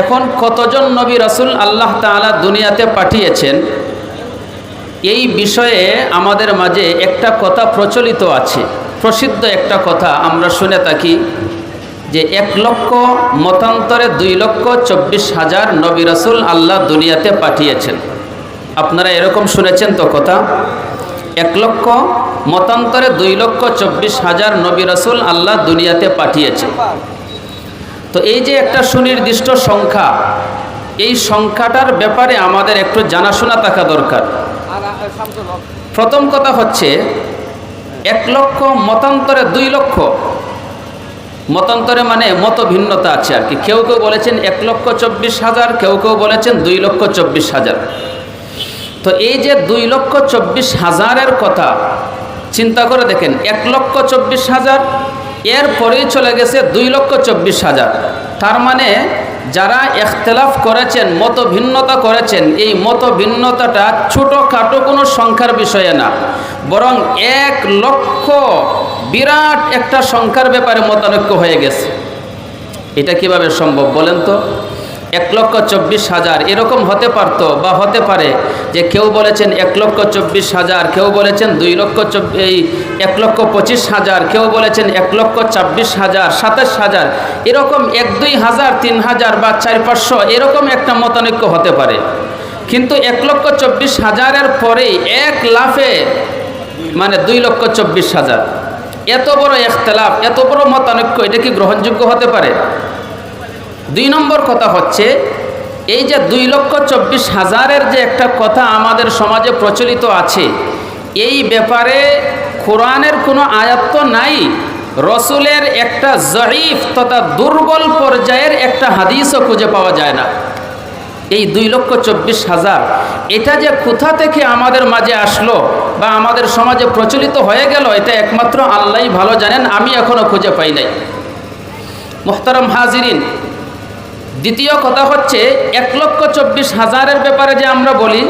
এখন কতজন নবী রাসুল আল্লাহ তাআলা দুনিয়াতে পাঠিয়েছেন? এই বিষয়ে আমাদের মাঝে একটা কথা প্রচলিত আছে, প্রসিদ্ধ একটা কথা আমরা শুনে থাকি যে এক লক্ষ, মতান্তরে দুই লক্ষ চব্বিশ হাজার নবী রাসুল আল্লাহ দুনিয়াতে পাঠিয়েছেন। আপনারা এরকম শুনেছেন তো কথা? এক লক্ষ, মতান্তরে দুই লক্ষ চব্বিশ হাজার নবী রাসুল আল্লাহ দুনিয়াতে পাঠিয়েছেন। তো এই যে একটা সুনির্দিষ্ট সংখ্যা, এই সংখ্যাটার ব্যাপারে আমাদের একটু জানাশোনা থাকা দরকার। প্রথম কথা হচ্ছে, এক লক্ষ মতান্তরে দুই লক্ষ। মতান্তরে মানে মত ভিন্নতা আছে আর কি। কেউ কেউ বলেছেন এক লক্ষ চব্বিশ হাজার, কেউ কেউ বলেছেন দুই লক্ষ চব্বিশ হাজার। তো এই যে দুই লক্ষ চব্বিশ হাজারের কথা, চিন্তা করে দেখেন, এক লক্ষ চব্বিশ হাজার এর পরেই চলে গেছে দুই লক্ষ চব্বিশ হাজার। তার মানে যারা এখতলাফ করেছেন মত ভিন্নতা করেছেন, এই মত ভিন্নতাটা ছোটোখাটো কোনো সংখ্যার বিষয়ে না। বরং এক লক্ষ বিরাট একটা সংখ্যার ব্যাপারে মতানৈক্য হয়ে গেছে। এটা কীভাবে সম্ভব বলেন তো? এক লক্ষ চব্বিশ হাজার। এরকম হতে পারত বা হতে পারে যে কেউ বলেছেন এক লক্ষ চব্বিশ হাজার, কেউ বলেছেন দুই লক্ষ এই এক লক্ষ পঁচিশ হাজার, কেউ বলেছেন এক লক্ষ ছাব্বিশ হাজার, সাতাশ হাজার। এরকম এক দুই হাজার, তিন হাজার বা চার পাঁচশো এরকম একটা মতানৈক্য হতে পারে। কিন্তু এক লক্ষ চব্বিশ হাজারের পরেই এক লাফে মানে দুই লক্ষ চব্বিশ হাজার। এত বড় এখতলাফ, এত বড় মতানৈক্য, এটা কি গ্রহণযোগ্য হতে পারে? দুই নম্বর কথা হচ্ছে, এই যে দুই লক্ষ চব্বিশ হাজারের যে একটা কথা আমাদের সমাজে প্রচলিত আছে, এই ব্যাপারে কোরআনের কোনো আয়াত্ত নাই, রসুলের একটা জরিফ তথা দুর্বল পর্যায়ের একটা হাদিসও খুঁজে পাওয়া যায় না। এই দুই লক্ষ চব্বিশ হাজার, এটা যে কোথা থেকে আমাদের মাঝে আসলো বা আমাদের সমাজে প্রচলিত হয়ে গেল, এটা একমাত্র আল্লাহ ভালো জানেন, আমি এখনও খুঁজে পাই নাই। মোহতারম হাজিরিন দ্বিতীয় কথা হচ্ছে এক লক্ষ চব্বিশ হাজারের ব্যাপারে যে আমরা বলি,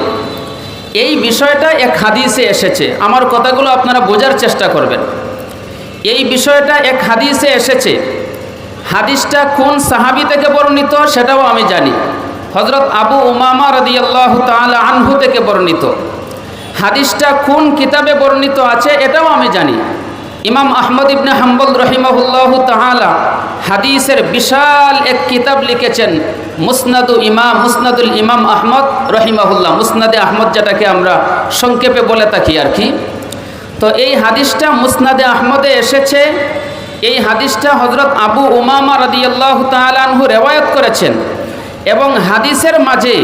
এই বিষয়টা এক হাদিসে এসেছে। আমার কথাগুলো আপনারা বোঝার চেষ্টা করবেন। এই বিষয়টা এক হাদিসে এসেছে। হাদিসটা কোন সাহাবি থেকে বর্ণিত সেটাও আমি জানি। হজরত আবু উমামা রদিয়াল্লাহ তালা আনহু থেকে বর্ণিত। হাদিসটা কোন কিতাবে বর্ণিত আছে এটাও আমি জানি। ইমাম আহমদ ইবনে হাম্বল রহিমাহুল্লাহ তাহলা হাদিসের বিশাল এক কিতাব লিখেছেন, মুসনাদু ইমাম মুসনাদুল ইমাম আহমদ রহিমাহুল্লাহ। মুসনাদে আহমদ যেটাকে আমরা সংক্ষেপে বলে থাকি আর কি। তো এই হাদিসটা মুসনাদে আহমদে এসেছে। এই হাদিসটা হজরত আবু উমামা রদিয়াল্লাহ তালানহু রেওয়ায়ত করেছেন এবং হাদিসের মাঝে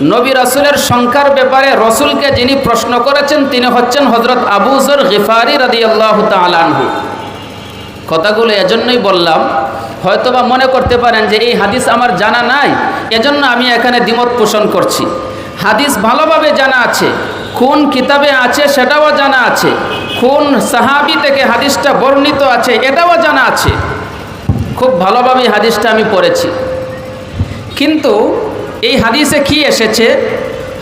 নবী রসুলের সংখ্যার ব্যাপারে রসুলকে যিনি প্রশ্ন করেছেন, তিনি হচ্ছেন হজরত আবুজর গিফারি রাদি আল্লাহ তালানহু কথাগুলো এজন্যই বললাম, হয়তোবা মনে করতে পারেন যে এই হাদিস আমার জানা নাই, এজন্য আমি এখানে দ্বিমত পোষণ করছি। হাদিস ভালোভাবে জানা আছে, কোন কিতাবে আছে সেটাও জানা আছে, কোন সাহাবি থেকে হাদিসটা বর্ণিত আছে এটাও জানা আছে। খুব ভালোভাবে হাদিসটা আমি পড়েছি। কিন্তু এই হাদিসে কি এসেছে?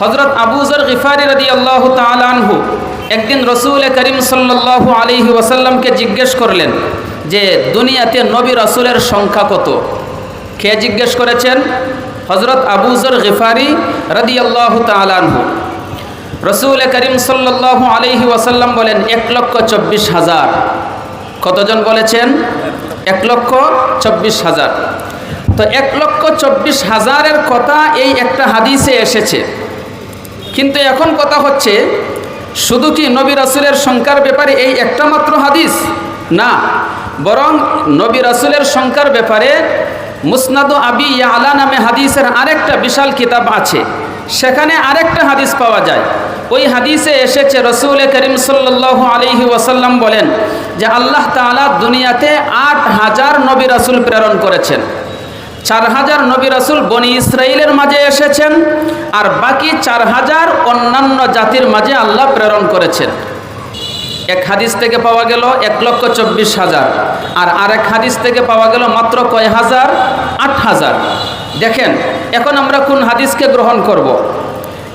হজরত আবুজর গিফারি রদি আল্লাহ তালানহু একদিন রসুল করিম সাল্লাহ আলিহি ওয়াসাল্লামকে জিজ্ঞেস করলেন যে, দুনিয়াতে নবী রসুলের সংখ্যা কত? কে জিজ্ঞেস করেছেন? হজরত আবুজর গিফারি রদি আল্লাহ তালানহু রসুল করিম সাল্লাহ আলিহি ওয়াসাল্লাম বলেন, এক লক্ষ চব্বিশ হাজার। কতজন বলেছেন? এক লক্ষ চব্বিশ হাজার। তো এক লক্ষ চব্বিশ হাজারের কথা এই একটা হাদিসে এসেছে। কিন্তু এখন কথা হচ্ছে, শুধু কি নবী রাসুলের সংখ্যার ব্যাপারে এই একটা মাত্র হাদিস? না, বরং নবী রাসুলের সংখ্যার ব্যাপারে মুসনাদু আবি আলা নামে হাদিসের আরেকটা বিশাল কিতাব আছে। সেখানে আরেকটা হাদিস পাওয়া যায়। ওই হাদিসে এসেছে, রসুল করিম সাল্লাহ আলহি ওয়াসাল্লাম বলেন যে আল্লাহ তালা দুনিয়াতে আট হাজার নবী রাসুল প্রেরণ করেছেন। চার হাজার নবী রাসুল বনি ইসরায়েলের মাঝে এসেছেন আর বাকি চার হাজার অন্যান্য জাতির মাঝে আল্লাহ প্রেরণ করেছেন। এক হাদিস থেকে পাওয়া গেল এক লক্ষ চব্বিশ হাজার আর আরেক হাদিস থেকে পাওয়া গেল মাত্র কয় হাজার? আট হাজার। দেখেন, এখন আমরা কোন হাদিসকে গ্রহণ করব।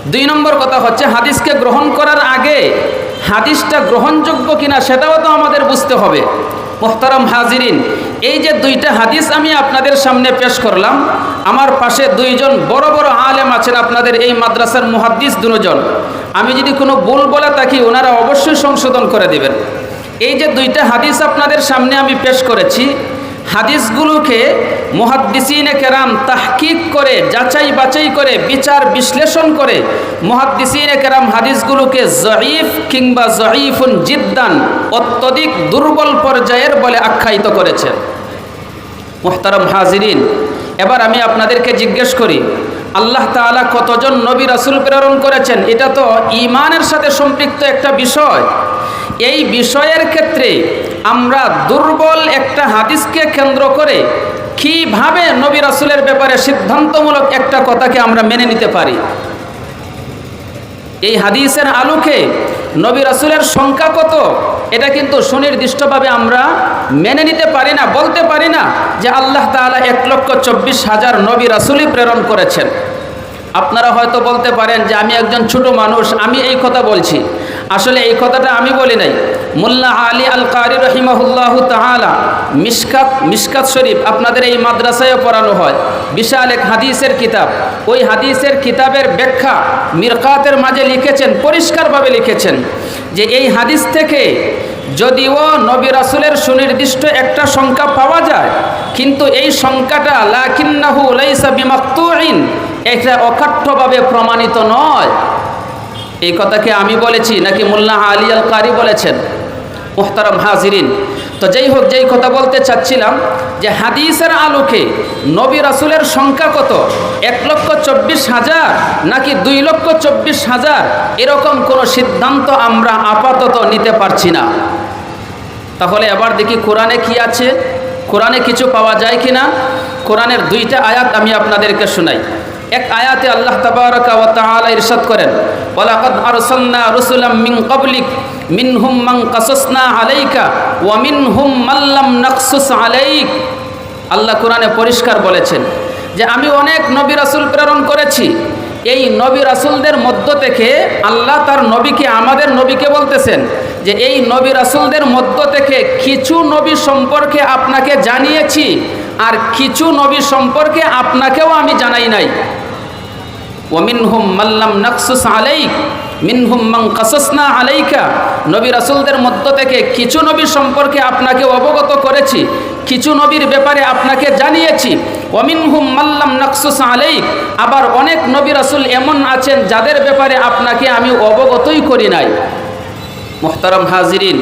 দুই নম্বর কথা হচ্ছে, হাদিসকে গ্রহণ করার আগে হাদিসটা গ্রহণযোগ্য কিনা সেটাও তো আমাদের বুঝতে হবে। মোহতারাম হাজিরিন, এই যে দুইটা হাদিস আমি আপনাদের সামনে পেশ করলাম, আমার পাশে দুইজন বড় বড় আলেম আছেন আপনাদের এই মাদ্রাসার মুহাদ্দিস দুজন। আমি যদি কোনো ভুল বলে থাকি, ওনারা অবশ্যই সংশোধন করে দেবেন। এই যে দুইটা হাদিস আপনাদের সামনে আমি পেশ করেছি হাদিসগুলোকে মুহাদ্দিসিনে কেরাম তাহকিক করে, যাচাই বাছাই করে, বিচার বিশ্লেষণ করে মুহাদ্দিসিনে কেরাম হাদিসগুলোকে জয়ীফ কিংবা জয়ীফুন জিদ্দান অত্যধিক দুর্বল পর্যায়ের বলে আখ্যায়িত করেছেন। মোহতারম হাজিরিন, এবার আমি আপনাদেরকে জিজ্ঞেস করি, আল্লাহ তাআলা কতজন নবী রাসুল প্রেরণ করেছেন? এটা তো ইমানের সাথে সম্পৃক্ত একটা বিষয়। এই বিষয়ের ক্ষেত্রে আমরা দুর্বল একটা হাদিসকে কেন্দ্র করে কীভাবে নবী রাসূলের ব্যাপারে সিদ্ধান্তমূলক একটা কথাকে আমরা মেনে নিতে পারি? এই হাদিসের আলোকে নবী রাসূলের সংখ্যা কত? এটা কিন্তু সুনির্দিষ্টভাবে আমরা মেনে নিতে পারি না, বলতে পারি না যে আল্লাহ তাআলা এক লক্ষ চব্বিশ হাজার নবী রাসূলই প্রেরণ করেছেন। আপনারা হয়তো বলতে পারেন যে আমি একজন ছোট মানুষ, আমি এই কথা বলছি। আসলে এই কথাটা আমি বলি নাই। মোল্লা আলী আল কারি রহিমাহুল্লাহ তাহালা মিসকাত মিসকাত শরীফ আপনাদের এই মাদ্রাসায়ও পড়ানো হয়। বিশাল এক হাদিসের কিতাব। ওই হাদিসের কিতাবের ব্যাখ্যা মিরকাতের মাঝে লিখেছেন, পরিষ্কারভাবে লিখেছেন যে এই হাদিস থেকে যদিও নবী রাসুলের সুনির্দিষ্ট একটা সংখ্যা পাওয়া যায়, কিন্তু এই সংখ্যাটা লাকিন্নাহু লাইসা বিমাক্তুইন, এটা অকাঠ্যভাবে প্রমাণিত নয়। এই কথাকে আমি বলেছি নাকি মোল্লা আলী আল কারি বলেছেন? মোহতারাম হাজিরিন। তো যাই হোক, যেই কথা বলতে চাচ্ছিলাম যে হাদিসের আলোকে নবী রাসুলের সংখ্যা কত? এক লক্ষ চব্বিশ হাজার নাকি দুই লক্ষ চব্বিশ হাজার? এরকম কোনো সিদ্ধান্ত আমরা আপাতত নিতে পারছি না। তাহলে এবার দেখি কোরআনে কি আছে? কোরআনে কিছু পাওয়া যায় কি না কোরআনের দুইটা আয়াত আমি আপনাদেরকে শোনাই। এক আয়াতে আল্লাহ তাবারাকা ওয়া তাআলা ইরশাদ করেন ওয়ালাকাদ আরসালনা রুসুলাম মিন ক্বাবলিক, মিনহুম মান আলাইকা ওয়া মিনহুম মান লাম নাকসুস আলাইক। আল্লাহ কোরআনে পরিষ্কার বলেছেন যে আমি অনেক নবী রাসূল প্রেরণ করেছি। এই নবী রাসূলদের মধ্য থেকে আল্লাহ তার নবীকে আমাদের নবীকে বলতেছেন যে এই নবী রাসূলদের মধ্য থেকে কিছু নবী সম্পর্কে আপনাকে জানিয়েছি আর কিছু নবী সম্পর্কে আপনাকেও আমি জানাই নাই। ওমিনহুম মাল্লাম নাকসুস আলাইক, মিনহুম মাং কাসাসনা নবী রাসূলদের মধ্য থেকে কিছু নবী সম্পর্কে আপনাকে অবগত করেছি, কিছু নবীর ব্যাপারে আপনাকে জানিয়েছি। ওমিনহুম মাল্লাম নাকসুস আলাইক, আবার অনেক নবী রাসূল এমন আছেন যাদের ব্যাপারে আপনাকে আমি অবগতই করি নাই। মোহতারাম হাজিরিন,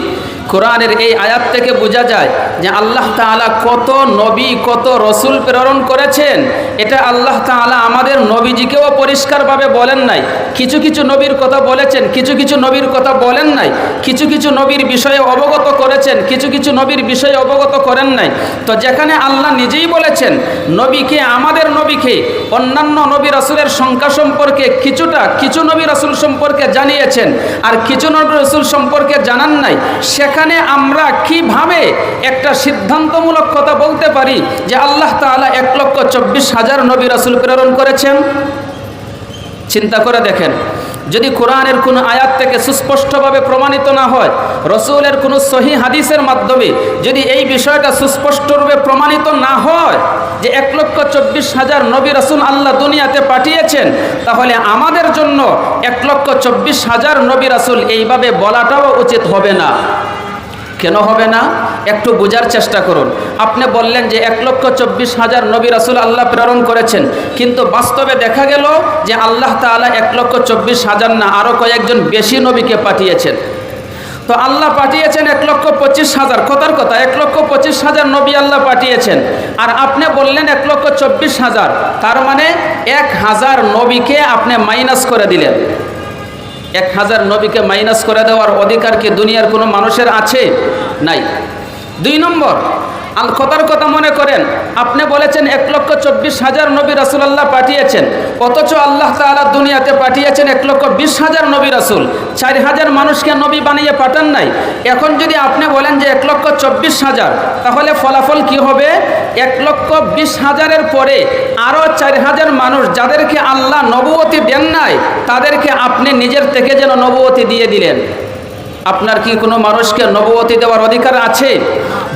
কোরআনের এই আয়াত থেকে বোঝা যায় যে আল্লাহ তাআলা কত নবী, কত রসুল প্রেরণ করেছেন, এটা আল্লাহ তাআলা আমাদের নবীজিকেও পরিষ্কারভাবে বলেন নাই। কিছু কিছু নবীর কথা বলেছেন, কিছু কিছু নবীর কথা বলেন নাই। কিছু কিছু নবীর বিষয়ে অবগত করেছেন, কিছু কিছু নবীর বিষয়ে অবগত করেন নাই। তো যেখানে আল্লাহ নিজেই বলেছেন, নবীকে, আমাদের নবীকে, অন্যান্য নবী রসুলের সংখ্যা সম্পর্কে কিছুটা, কিছু নবী রসুল সম্পর্কে জানিয়েছেন আর কিছু নবী রসুল সম্পর্কে জানান নাই, সেখানে আমরা কীভাবে একটা সিদ্ধান্তমূলক কথা বলতে পারি যে আল্লাহ তাআলা এক লক্ষ চব্বিশ হাজার নবী রাসুল প্রেরণ করেছেন। চিন্তা করে দেখেন, যদি কোরআনের কোনো আয়াত থেকে সুস্পষ্টভাবে প্রমাণিত না হয়, রসুলের কোনো সহি হাদিসের মাধ্যমে যদি এই বিষয়টা সুস্পষ্টরূপে প্রমাণিত না হয় যে এক লক্ষ চব্বিশ হাজার নবী রসুল আল্লাহ দুনিয়াতে পাঠিয়েছেন, তাহলে আমাদের জন্য এক লক্ষ চব্বিশ হাজার নবী রাসুল এইভাবে বলাটাও উচিত হবে না। কেন হবে না? একটু বোঝার চেষ্টা করুন। আপনি বললেন যে এক লক্ষ চব্বিশ হাজার নবী রাসুল আল্লাহ প্রেরণ করেছেন। কিন্তু বাস্তবে দেখা গেল যে আল্লাহ তাআলা এক লক্ষ চব্বিশ হাজার না আরও কয়েকজন বেশি নবীকে পাঠিয়েছেন। তো আল্লাহ পাঠিয়েছেন এক লক্ষ পঁচিশ হাজার। কথার কথা, এক লক্ষ পঁচিশ হাজার নবী আল্লাহ পাঠিয়েছেন। আর আপনি বললেন এক লক্ষ চব্বিশ হাজার, তার মানে এক হাজার নবীকে আপনি মাইনাস করে দিলেন। এক হাজার নবীকে মাইনাস করে দেওয়ার অধিকার কি দুনিয়ার কোনো মানুষের আছে? নাই। দুই নম্বর, আল কথার কথা মনে করেন, আপনি বলেছেন এক লক্ষ চব্বিশ হাজার নবী রাসুলাল্লাহ পাঠিয়েছেন, অথচ আল্লাহ তাআলা দুনিয়াতে পাঠিয়েছেন এক লক্ষ বিশ হাজার নবী রাসুল। চার হাজার মানুষকে নবী বানিয়ে পাঠান নাই। এখন যদি আপনি বলেন যে এক লক্ষ চব্বিশ হাজার, তাহলে ফলাফল কি হবে? এক লক্ষ বিশ হাজারের পরে আরও চার হাজার মানুষ যাদেরকে আল্লাহ নবুয়তি দেন নাই, তাদেরকে আপনি নিজের থেকে যেন নবুয়তি দিয়ে দিলেন। আপনার কি কোনো মানুষকে নবুয়তি দেওয়ার অধিকার আছে?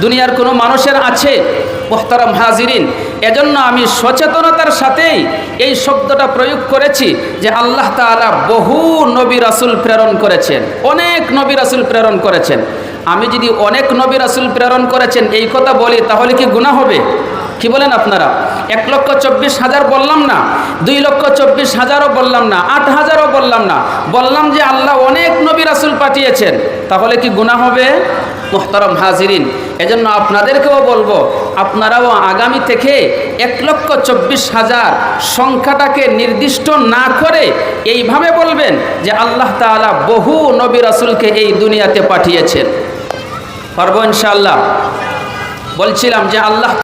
দুনিয়ার কোনো মানুষের আছে? মোহতারাম হাজিরিন। এজন্য আমি সচেতনতার সাথেই এই শব্দটা প্রয়োগ করেছি যে আল্লাহ তাআলা বহু নবী রাসুল প্রেরণ করেছেন। অনেক নবী রাসুল প্রেরণ করেছেন। আমি যদি অনেক নবী রাসুল প্রেরণ করেছেন এই কথা বলি, তাহলে কি গুণা হবে? কি বলেন আপনারা? এক লক্ষ চব্বিশ হাজার বললাম না, দুই লক্ষ চব্বিশ হাজারও বললাম না, আট হাজারও বললাম না। বললাম যে আল্লাহ অনেক নবী রাসুল পাঠিয়েছেন। তাহলে কি গুণা হবে? মোহতারম হাজিরিন। এজন্য আপনাদেরকেও বলব, আপনারাও আগামী থেকে এক লক্ষ চব্বিশ হাজার সংখ্যাটাকে নির্দিষ্ট না করে এইভাবে বলবেন যে আল্লাহ তালা বহু নবী রাসুলকে এই দুনিয়াতে পাঠিয়েছেন। পারব ইনশাল্লাহ বলছিলাম যে আল্লাহ